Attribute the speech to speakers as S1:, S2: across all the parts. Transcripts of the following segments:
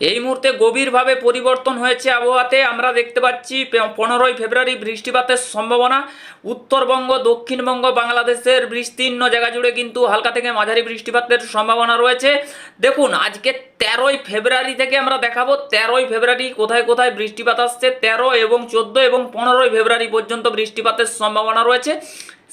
S1: এই মুহূর্তে গভীরভাবে পরিবর্তন হয়েছে আবহাওয়াতে। আমরা দেখতে পাচ্ছি পনেরোই ফেব্রুয়ারি বৃষ্টিপাতের সম্ভাবনা। উত্তরবঙ্গ, দক্ষিণবঙ্গ, বাংলাদেশের বিস্তীর্ণ জায়গা জুড়ে কিন্তু হালকা থেকে মাঝারি বৃষ্টিপাতের সম্ভাবনা রয়েছে। দেখুন, আজকে তেরোই ফেব্রুয়ারি থেকে আমরা দেখাবো, তেরোই ফেব্রুয়ারি কোথায় কোথায় বৃষ্টিপাত আসছে, তেরো এবং চোদ্দ এবং পনেরোই ফেব্রুয়ারি পর্যন্ত বৃষ্টিপাতের সম্ভাবনা রয়েছে।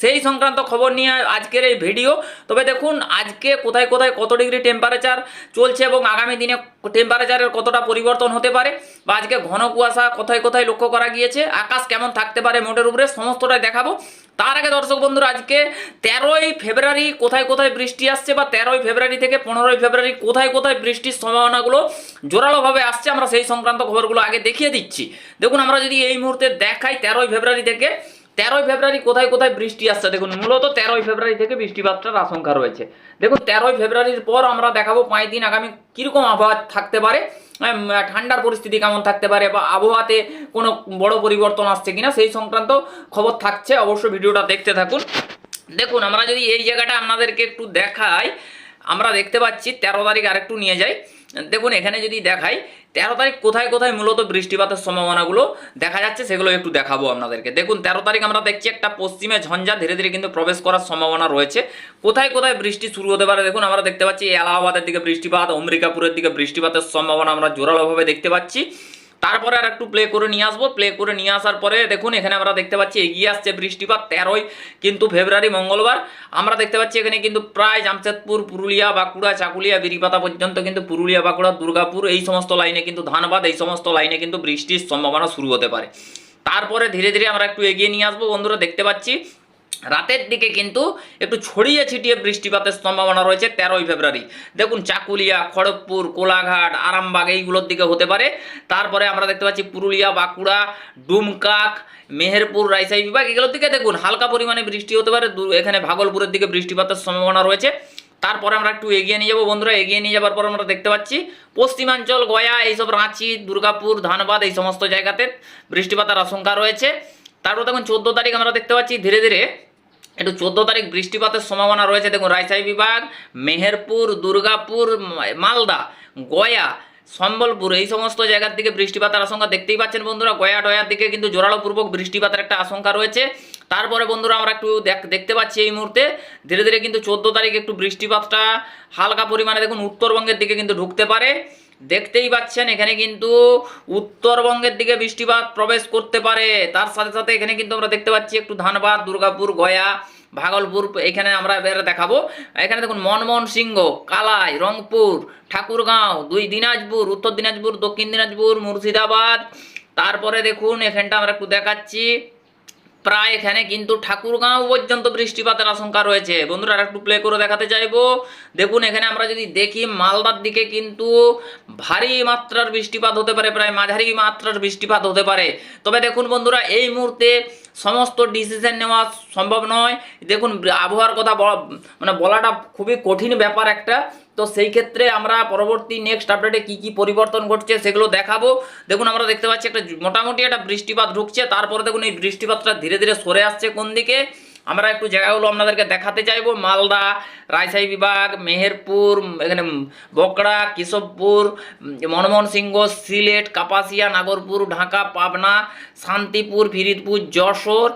S1: সেই সংক্রান্ত খবর নিয়ে আজকের এই ভিডিও। তবে দেখুন, আজকে কোথায় কোথায় কত ডিগ্রি টেম্পারেচার চলছে এবং আগামী দিনে টেম্পারেচারের কতটা পরিবর্তন হতে পারে বা আজকে ঘন কুয়াশা কোথায় কোথায় লক্ষ্য করা গিয়েছে, আকাশ কেমন থাকতে পারে মোটের উপরে সমস্তটাই দেখাবো। তার আগে দর্শক বন্ধুরা, আজকে তেরোই ফেব্রুয়ারি কোথায় কোথায় বৃষ্টি আসছে বা তেরোই ফেব্রুয়ারি থেকে পনেরোই ফেব্রুয়ারি কোথায় কোথায় বৃষ্টির সম্ভাবনাগুলো জোরালোভাবে আসছে, আমরা সেই সংক্রান্ত খবরগুলো আগে দেখিয়ে দিচ্ছি। দেখুন, আমরা যদি এই মুহূর্তে দেখাই তেরোই ফেব্রুয়ারি থেকে তেরোই ফেব্রুয়ারি কোথায় কোথায় বৃষ্টি আসছে? দেখুন, মূলত তেরোই ফেব্রুয়ারি থেকে বৃষ্টিপাতটার আশঙ্কা রয়েছে। দেখুন, তেরোই ফেব্রুয়ারির পর আমরা দেখাবো পাঁচ দিন আগামী কীরকম আবহাওয়া থাকতে পারে ঠান্ডার পরিস্থিতি কেমন থাকতে পারে বা আবহাওয়াতে কোনো বড় পরিবর্তন আসছে কিনা সেই সংক্রান্ত খবর থাকছে। অবশ্যই ভিডিওটা দেখতে থাকুন। দেখুন, আমরা যদি এই জায়গাটা আপনাদেরকে একটু দেখাই, আমরা দেখতে পাচ্ছি তেরো তারিখ আরেকটু নিয়ে যাই। দেখুন, এখানে যদি দেখাই, তেরো তারিখ কোথায় কোথায় মূলত বৃষ্টিপাতের সম্ভাবনাগুলো দেখা যাচ্ছে, সেগুলো একটু দেখাবো আপনাদেরকে। দেখুন, তেরো তারিখ আমরা দেখছি একটা পশ্চিমে ঝঞ্ঝা, ধীরে ধীরে কিন্তু প্রবেশ করার সম্ভাবনা রয়েছে। কোথায় কোথায় বৃষ্টি শুরু হতে পারে, দেখুন, আমরা দেখতে পাচ্ছি এলাহাবাদের দিকে বৃষ্টিপাত অমরিকাপুরের দিকে বৃষ্টিপাতের সম্ভাবনা আমরা জোরালোভাবে দেখতে পাচ্ছি। তারপরে আর একটু প্লে করে নিয়ে আসব। প্লে করে নিয়ে আসার পরে দেখুন, এখানে আমরা দেখতে পাচ্ছি এগিয়ে আসছে বৃষ্টিপাত তেরোই কিন্তু ফেব্রুয়ারি, মঙ্গলবার। আমরা দেখতে পাচ্ছি এখানে কিন্তু প্রায় জামশেদপুর, পুরুলিয়া, বাঁকুড়া, চাকুলিয়া, বিরিপাতা পর্যন্ত কিন্তু পুরুলিয়া, বাঁকুড়া, দুর্গাপুর এই সমস্ত লাইনে কিন্তু ধানবাদ, এই সমস্ত লাইনে কিন্তু বৃষ্টির সম্ভাবনা শুরু হতে পারে। তারপরে ধীরে ধীরে আমরা একটু এগিয়ে নিয়ে আসব। বন্ধুরা দেখতে পাচ্ছি রাতের দিকে কিন্তু একটু ছড়িয়ে ছিটিয়ে বৃষ্টিপাতের সম্ভাবনা রয়েছে তেরোই ফেব্রুয়ারি। দেখুন, চাকুলিয়া, খড়গপুর, কোলাঘাট, আরামবাগ, এইগুলোর দিকে হতে পারে। তারপরে আমরা দেখতে পাচ্ছি পুরুলিয়া, বাঁকুড়া, ডুমকাক, মেহেরপুর রাইসাই বিভাগ, এগুলোর দিকে দেখুন, হালকা পরিমাণে বৃষ্টি হতে পারে। এখানে ভাগলপুরের দিকে বৃষ্টিপাতের সম্ভাবনা রয়েছে। তারপরে আমরা একটু এগিয়ে নিয়ে যাব বন্ধুরা। এগিয়ে নিয়ে যাবার পর আমরা দেখতে পাচ্ছি পশ্চিমাঞ্চল, গয়া, এইসব রাঁচি, দুর্গাপুর, ধানবাদ, এই সমস্ত জায়গাতে বৃষ্টিপাতের আশঙ্কা রয়েছে। তারপর দেখুন, চোদ্দ তারিখ আমরা দেখতে পাচ্ছি ধীরে ধীরে একটু চোদ্দ তারিখ বৃষ্টিপাতের সম্ভাবনা রয়েছে। দেখুন, রাজশাহী বিভাগ, মেহেরপুর, দুর্গাপুর মালদা, গয়া, সম্বলপুর, এই সমস্ত জায়গার দিকে বৃষ্টিপাতের আশঙ্কা দেখতেই পাচ্ছেন বন্ধুরা। গয়া, টয়ার দিকে কিন্তু জোরালোপূর্বক বৃষ্টিপাতের একটা আশঙ্কা রয়েছে। তারপরে বন্ধুরা আমরা একটু দেখ- দেখতে পাচ্ছি এই মুহূর্তে। ধীরে ধীরে কিন্তু চোদ্দ তারিখ একটু বৃষ্টিপাতটা হালকা পরিমাণে দেখুন উত্তরবঙ্গের দিকে কিন্তু ঢুকতে পারে। দেখতেই পাচ্ছেন, এখানে কিন্তু উত্তরবঙ্গের দিকে বৃষ্টিপাত প্রবেশ করতে পারে। তার সাথে সাথে এখানে কিন্তু আমরা দেখতে পাচ্ছি একটু ধানবাদ, দুর্গাপুর, গয়া, ভাগলপুর, এখানে আমরা এবারে দেখাবো। এখানে দেখুন, মনমোহন সিংহ, কালাই, রংপুর, ঠাকুরগাঁও, দুই দিনাজপুর, উত্তর দিনাজপুর, দক্ষিণ দিনাজপুর, মুর্শিদাবাদ। তারপরে দেখুন, এখানটা আমরা একটু দেখাচ্ছি। প্রায় এখানে কিন্তু ঠাকুরগাঁও পর্যন্ত বৃষ্টিপাতের আশঙ্কা রয়েছে। বন্ধুরা একটু প্লে করে দেখাতে চাইব। দেখুন, এখানে আমরা যদি দেখি, মালদার দিকে কিন্তু ভারী মাত্রার বৃষ্টিপাত হতে পারে, প্রায় মাঝারি মাত্রার বৃষ্টিপাত হতে পারে। তবে দেখুন, বন্ধুরা, এই মুহূর্তে সমস্ত ডিসিশন নেওয়া সম্ভব নয়। দেখুন, আবহাওয়ার কথা মানে বলাটা খুবই কঠিন ব্যাপার একটা। তো সেই ক্ষেত্রে আমরা পরবর্তী নেক্সট আপডেটে কি কি পরিবর্তন ঘটছে সেগুলো দেখাবো। দেখুন, আমরা দেখতে পাচ্ছি একটা মোটামুটি একটা বৃষ্টিপাত ঢুকছে, তারপরে দেখুন এই বৃষ্টিপাতটা ধীরে ধীরে সরে আসছে কোন দিকে। আমরা একটু জায়গাগুলো আপনাদেরকে দেখাতে চাইব। মালদা, রাজশাহী বিভাগ, মেহেরপুর, এখানে বকড়া কেশবপুর মনমোহন সিংহ সিলেট, কাপাসিয়া, নাগরপুর, ঢাকা, পাবনা, শান্তিপুর, ফিরিদপুর, যশোর,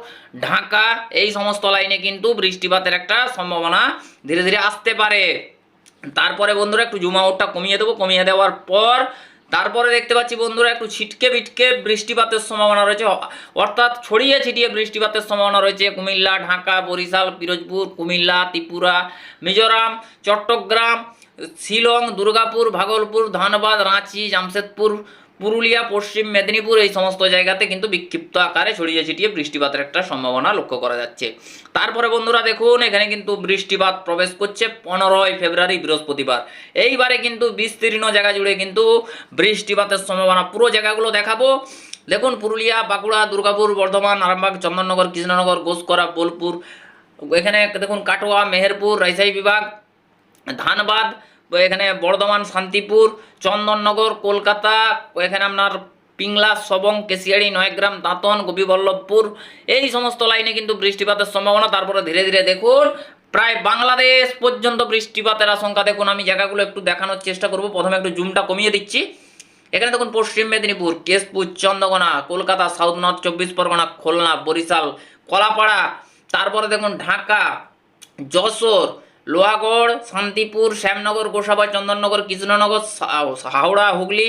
S1: ঢাকা, এই সমস্ত লাইনে কিন্তু বৃষ্টিপাতের একটা সম্ভাবনা ধীরে ধীরে আসতে পারে। তারপরে বন্ধুরা একটু জুম আউটটা কমিয়ে দেবো, কমিয়ে দেওয়ার পর তারপরে দেখতে পাচ্ছি বন্ধুরা একটু ছিটকে বিটকে বৃষ্টিপাতের সম্ভাবনা রয়েছে। অর্থাৎ ছড়িয়ে ছিটিয়ে বৃষ্টিপাতের সম্ভাবনা রয়েছে কুমিল্লা, ঢাকা, বরিশাল, পিরোজপুর, কুমিল্লা, ত্রিপুরা, মিজোরাম, চট্টগ্রাম, শিলং, দুর্গাপুর, ভাগলপুর, ধানবাদ, রাঁচি, জামশেদপুর পুরুলিয়া, পশ্চিম মেদিনীপুর এই সমস্ত জায়গাতে কিন্তু বিক্ষিপ্ত আকারে ছড়িয়ে ছিটিয়ে বৃষ্টিপাতের একটা সম্ভাবনা লক্ষ্য করা যাচ্ছে। তারপরে বন্ধুরা দেখুন, এখানে কিন্তু বৃষ্টিপাত প্রবেশ করছে পনেরোই ফেব্রুয়ারি, বৃহস্পতিবার। এইবারে কিন্তু বিস্তীর্ণ জায়গা জুড়ে কিন্তু বৃষ্টিপাতের সম্ভাবনা। পুরো জায়গাগুলো দেখাবো। দেখুন, পুরুলিয়া, বাঁকুড়া, দুর্গাপুর, বর্ধমান, আরামবাগ, চন্দননগর, কৃষ্ণনগর, ঘোষকরা, বোলপুর। এখানে দেখুন, কাটোয়া, মেহেরপুর, রাজশাহী বিভাগ, ধানবাদ এখানে বর্ধমান, শান্তিপুর, চন্দননগর, কলকাতা, এখানে আপনার পিংলা, সবং, কেশিয়াড়ি, নয়গ্রাম, দাঁতন, গোপীবল্লভপুর, এই সমস্ত লাইনে কিন্তু বৃষ্টিপাতের সম্ভাবনা। তারপরে ধীরে ধীরে দেখুন, প্রায় বাংলাদেশ পর্যন্ত বৃষ্টিপাতের আশঙ্কা। দেখুন, আমি জায়গাগুলো একটু দেখানোর চেষ্টা করব। প্রথমে একটু জুমটা কমিয়ে দিচ্ছি। এখানে দেখুন, পশ্চিম মেদিনীপুর, কেশপুর চন্দ্রকোনা কলকাতা, সাউথ নর্থ, চব্বিশ পরগনা, খুলনা, বরিশাল, কলাপাড়া, তারপরে দেখুন, ঢাকা, যশোর লোহাগড়, শান্তিপুর, শ্যামনগর গোসাবা চন্দননগর, কৃষ্ণনগর হাওড়া, হুগলি,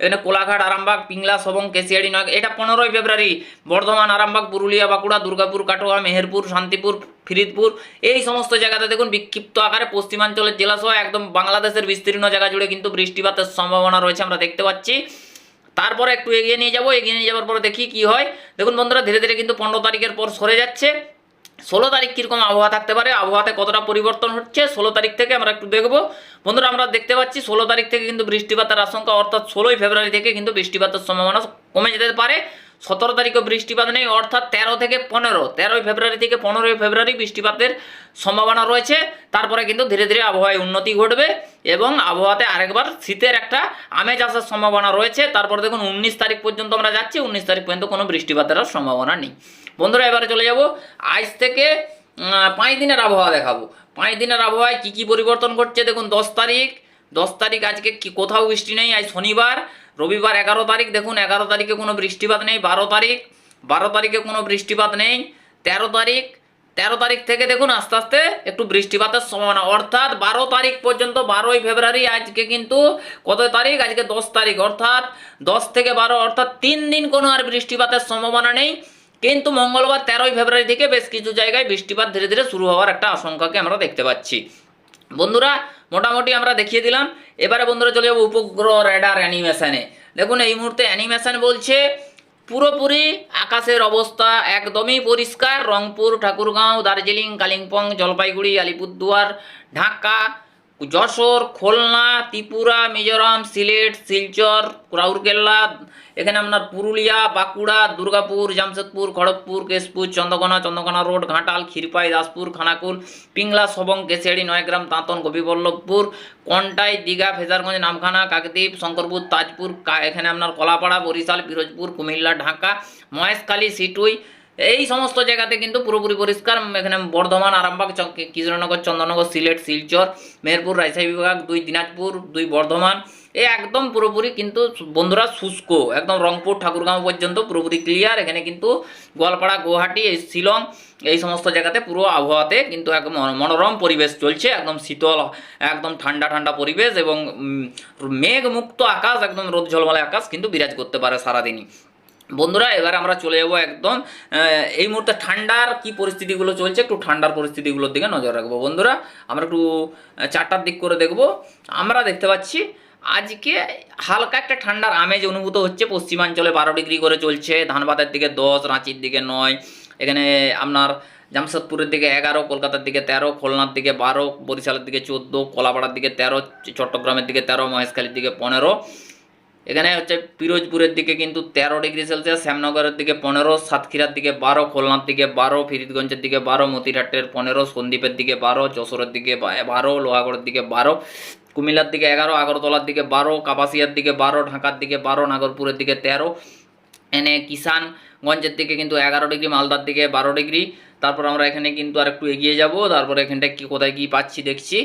S1: এখানে কোলাঘাট, আরামবাগ, পিংলা সবং কেশিয়াড়ি, নয় এটা পনেরোই ফেব্রুয়ারি, বর্ধমান, আরামবাগ, পুরুলিয়া, বাঁকুড়া, দুর্গাপুর, কাটোয়া, মেহেরপুর, শান্তিপুর, ফিরিদপুর, এই সমস্ত জায়গাতে দেখুন বিক্ষিপ্ত আকারে পশ্চিমাঞ্চলের জেলাসহ একদম বাংলাদেশের বিস্তীর্ণ জায়গা জুড়ে কিন্তু বৃষ্টিপাতের সম্ভাবনা রয়েছে আমরা দেখতে পাচ্ছি। তারপরে একটু এগিয়ে নিয়ে যাব, এগিয়ে নিয়ে যাওয়ার পরে দেখি কি হয়। দেখুন বন্ধুরা, ধীরে ধীরে কিন্তু পনেরো তারিখের পর সরে যাচ্ছে। ষোলো তারিখ কীরকম আবহাওয়া থাকতে পারে? আবহাওয়াতে কতটা পরিবর্তন হচ্ছে? ষোলো তারিখ থেকে আমরা একটু দেখব। বন্ধুরা, আমরা দেখতে পাচ্ছি ষোলো তারিখ থেকে কিন্তু বৃষ্টিপাতের আশঙ্কা, অর্থাৎ ষোলোই ফেব্রুয়ারি থেকে কিন্তু বৃষ্টিপাতের সম্ভাবনা কমে যেতে পারে। সতেরো তারিখও বৃষ্টিপাত নেই, অর্থাৎ তেরো থেকে পনেরো, তেরোই ফেব্রুয়ারি থেকে পনেরোই ফেব্রুয়ারি বৃষ্টিপাতের সম্ভাবনা রয়েছে। তারপরে কিন্তু ধীরে ধীরে আবহাওয়ায় উন্নতি ঘটবে এবং আবহাওয়াতে আরেকবার শীতের একটা আমেজ আসার সম্ভাবনা রয়েছে। তারপর দেখুন, উনিশ তারিখ পর্যন্ত আমরা যাচ্ছি, উনিশ তারিখ পর্যন্ত কোনো বৃষ্টিপাতের সম্ভাবনা নেই। বন্ধুরা, এবারে চলে যাব। আজ থেকে পাঁচ দিনের আবহাওয়া দেখাবো। পাঁচ দিনের আবহাওয়ায় কী কী পরিবর্তন ঘটছে দেখুন, দশ তারিখ। দশ তারিখ আজকে কি, কোথাও বৃষ্টি নেই, আজ শনিবার। রবিবার এগারো তারিখ, দেখুন, এগারো তারিখে কোনো বৃষ্টিপাত নেই, বারো তারিখ। বারো তারিখে কোনো বৃষ্টিপাত নেই, তেরো তারিখ। তেরো তারিখ থেকে দেখুন, আস্তে আস্তে একটু বৃষ্টিপাতের সম্ভাবনা। অর্থাৎ বারো তারিখ পর্যন্ত, বারোই ফেব্রুয়ারি আজকে কিন্তু, কত তারিখ? আজকে দশ তারিখ। অর্থাৎ দশ থেকে বারো, অর্থাৎ তিন দিন কোনো আর বৃষ্টিপাতের সম্ভাবনা নেই। কিন্তু মঙ্গলবার তেরোই ফেব্রুয়ারি থেকে বেশ কিছু জায়গায় বৃষ্টিপাত ধীরে ধীরে শুরু হওয়ার একটা আশঙ্কাকে আমরা দেখতে পাচ্ছি। বন্ধুরা, মোটামুটি আমরা দেখিয়ে দিলাম। এবারে বন্ধুরা চলে যাব উপগ্রহ রেডার অ্যানিমেশনে দেখুন, এই মুহূর্তে অ্যানিমেশন বলছে, পুরোপুরি আকাশের অবস্থা একদমই পরিষ্কার। রংপুর, ঠাকুরগাঁও, দার্জিলিং, কালিম্পং, জলপাইগুড়ি, আলিপুরদুয়ার, ঢাকা যশোর, খুলনা, ত্রিপুরা, মিজোরাম, সিলেট, শিলচর, রাউরকেল্লা, এখানে আপনার পুরুলিয়া, বাঁকুড়া, দুর্গাপুর, জামশেদপুর, খড়গপুর, কেশপুর, চন্দ্রকোনা চন্দ্রকোনা রোড, ঘাটাল, ক্ষীরপাই, দাসপুর, খানাকুল, পিংলা, সবং, কেশিয়াড়ি, নয়গ্রাম তাঁতন গোপীবল্লভপুর, কন্টাই, দীঘা, ফেজারগঞ্জ, নামখানা, কাকদ্বীপ, শঙ্করপুর, তাজপুর এখানে আপনার কলাপাড়া, বরিশাল, পিরোজপুর, কুমিল্লা, ঢাকা, মহেশখালী, সিটুই এই সমস্ত জায়গাতে কিন্তু পুরোপুরি পরিষ্কার এখানে বর্ধমান আরামবাগ কৃষ্ণনগর চন্দননগর সিলেট শিলচর মেহেরপুর রাজশাহী বিভাগ দুই দিনাজপুর দুই বর্ধমান। এ একদম পুরোপুরি কিন্তু বন্ধুরা শুষ্ক একদম রংপুর ঠাকুরগাঁও পর্যন্ত পুরোপুরি ক্লিয়ার এখানে কিন্তু গোয়ালপাড়া গুয়াহাটি এই শিলং এই সমস্ত জায়গাতে পুরো আবহাওয়াতে কিন্তু এক মনোরম পরিবেশ চলছে। একদম শীতল একদম ঠান্ডা ঠান্ডা পরিবেশ এবং উম, মেঘমুক্ত আকাশ একদম রোদ ঝলমলে আকাশ কিন্তু বিরাজ করতে পারে সারাদিনই। বন্ধুরা, এবার আমরা চলে যাব একদম এই মুহূর্তে ঠান্ডার কি পরিস্থিতিগুলো চলছে, একটু ঠান্ডার পরিস্থিতিগুলোর দিকে নজর রাখব। বন্ধুরা, আমরা একটু চারটার দিক করে দেখব। আমরা দেখতে পাচ্ছি, আজকে হালকা একটা ঠান্ডার আমেজ অনুভূত হচ্ছে। পশ্চিমাঞ্চলে বারো ডিগ্রি করে চলছে, ধানবাদের দিকে দশ, রাঁচির দিকে নয়, এখানে আপনার জামশেদপুরের দিকে এগারো, কলকাতার দিকে তেরো, খুলনার দিকে বারো, বরিশালের দিকে চোদ্দ, কলাপাড়ার দিকে তেরো, চট্টগ্রামের দিকে তেরো, মহেশখালীর দিকে পনেরো। এখানে হচ্ছে পিরোজপুরের দিকে কিন্তু তেরো ডিগ্রি সেলসিয়াস, শ্যামনগরের দিকে পনেরো, সাতক্ষীরার দিকে বারো, খুলনার দিকে বারো ফিরিদগঞ্জের দিকে বারো, মতিরহাটের পনেরো, সন্দ্বীপের দিকে বারো, যশোরের দিকে বারো লোহাগড়ের দিকে বারো, কুমিল্লার দিকে এগারো, আগরতলার দিকে বারো, কাপাসিয়ার দিকে বারো, ঢাকার দিকে বারো, নাগরপুরের দিকে তেরো, এনে কিষানগঞ্জের দিকে কিন্তু এগারো ডিগ্রি, মালদার দিকে বারো ডিগ্রি। তারপর আমরা এখানে কিন্তু আর একটু এগিয়ে যাব, তারপর এখানটা কি, কোথায় কী পাচ্ছি দেখছি।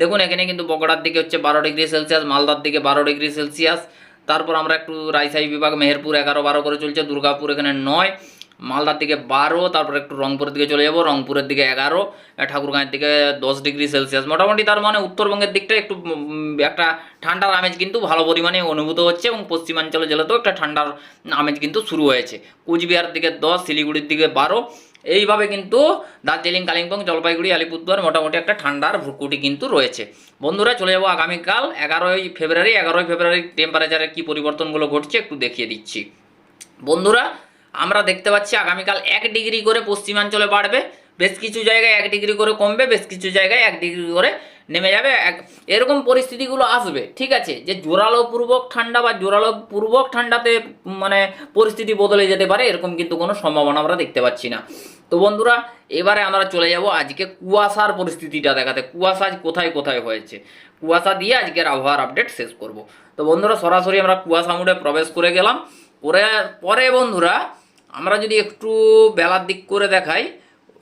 S1: দেখুন, এখানে কিন্তু বগড়ার দিকে হচ্ছে বারো ডিগ্রি সেলসিয়াস, মালদার দিকে বারো ডিগ্রি সেলসিয়াস তারপর আমরা একটু রাজশাহী বিভাগ, মেহেরপুর এগারো বারো করে চলছে, দুর্গাপুর এখানে নয়, মালদার দিকে বারো, তারপর একটু রংপুরের দিকে চলে যাব, রংপুরের দিকে এগারো ঠাকুরগাঁয়ের দিকে দশ ডিগ্রি সেলসিয়াস। মোটামুটি তার মানে উত্তরবঙ্গের দিকটা একটু একটা ঠান্ডার আমেজ কিন্তু ভালো পরিমাণে অনুভূত হচ্ছে এবং পশ্চিমাঞ্চল জেলাতেও একটা ঠান্ডার আমেজ কিন্তু শুরু হয়েছে। কুচবিহার দিকে দশ, শিলিগুড়ির দিকে বারো এইভাবে কিন্তু দার্জিলিং, কালিম্পং, জলপাইগুড়ি, আলিপুরদুয়ার মোটামুটি একটা ঠান্ডার ভুকুটি কিন্তু রয়েছে। বন্ধুরা, চলে যাব আগামীকাল এগারোই ফেব্রুয়ারি। এগারোই ফেব্রুয়ারি টেম্পারেচারের কী পরিবর্তনগুলো ঘটছে একটু দেখিয়ে দিচ্ছি। বন্ধুরা, আমরা দেখতে পাচ্ছি আগামীকাল এক ডিগ্রি করে পশ্চিমাঞ্চলে বাড়বে। বেশ কিছু জায়গায় এক ডিগ্রি করে কমবে, বেশ কিছু জায়গায় এক ডিগ্রি করে নেমে যাবে এরকম পরিস্থিতিগুলো আসবে, ঠিক আছে? যে জোরালো পূর্বক ঠান্ডা বা জোরালো পূর্বক ঠান্ডাতে মানে পরিস্থিতি বদলে যেতে পারে, এরকম কিন্তু কোনো সম্ভাবনা আমরা দেখতে পাচ্ছি না। তো বন্ধুরা, এবারে আমরা চলে যাব আজকে কুয়াশার পরিস্থিতিটা দেখাতে। কুয়াশা কোথায় কোথায় হয়েছে? কুয়াশা দিয়ে আজকের আবহাওয়ার আপডেট শেষ করব। তো বন্ধুরা, সরাসরি আমরা কুয়াশা মুডে প্রবেশ করে গেলাম। করে পরে বন্ধুরা, আমরা যদি একটু বেলার দিক করে দেখাই,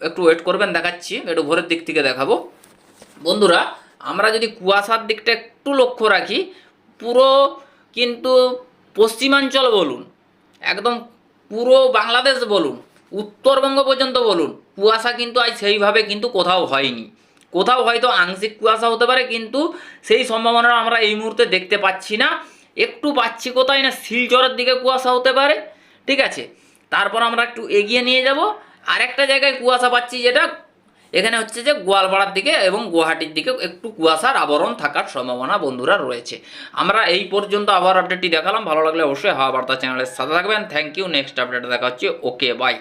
S1: একটু ওয়েট করবেন, দেখাচ্ছি, একটু ভোরের দিক থেকে দেখাবো। বন্ধুরা, আমরা যদি কুয়াশার দিকটা একটু লক্ষ্য রাখি, পুরো কিন্তু পশ্চিমাঞ্চল বলুন, একদম পুরো বাংলাদেশ বলুন, উত্তরবঙ্গ পর্যন্ত বলুন, কুয়াশা কিন্তু আজ সেইভাবে কিন্তু কোথাও হয়নি। কোথাও হয়তো আংশিক কুয়াশা হতে পারে, কিন্তু সেই সম্ভাবনা আমরা এই মুহূর্তে দেখতে পাচ্ছি না। একটু পাচ্ছি কোথায় না, শিলচরের দিকে কুয়াশা হতে পারে, ঠিক আছে? তারপর আমরা একটু এগিয়ে নিয়ে যাব। আরেকটা জায়গায় কুয়াশা পাচ্ছি যেটা এখানে হচ্ছে যে গোয়ালপাড়ার দিকে এবং গুয়াহাটির দিকে একটু কুয়াশার আবরণ থাকার সম্ভাবনা বন্ধুরা রয়েছে। আমরা এই পর্যন্ত আবার আপডেটটি দেখালাম। ভালো লাগলে অবশ্যই হাওয়া বার্তা চ্যানেলের সাথে থাকবেন। থ্যাংক ইউ নেক্সট আপডেট দেখা হচ্ছে। Okay bye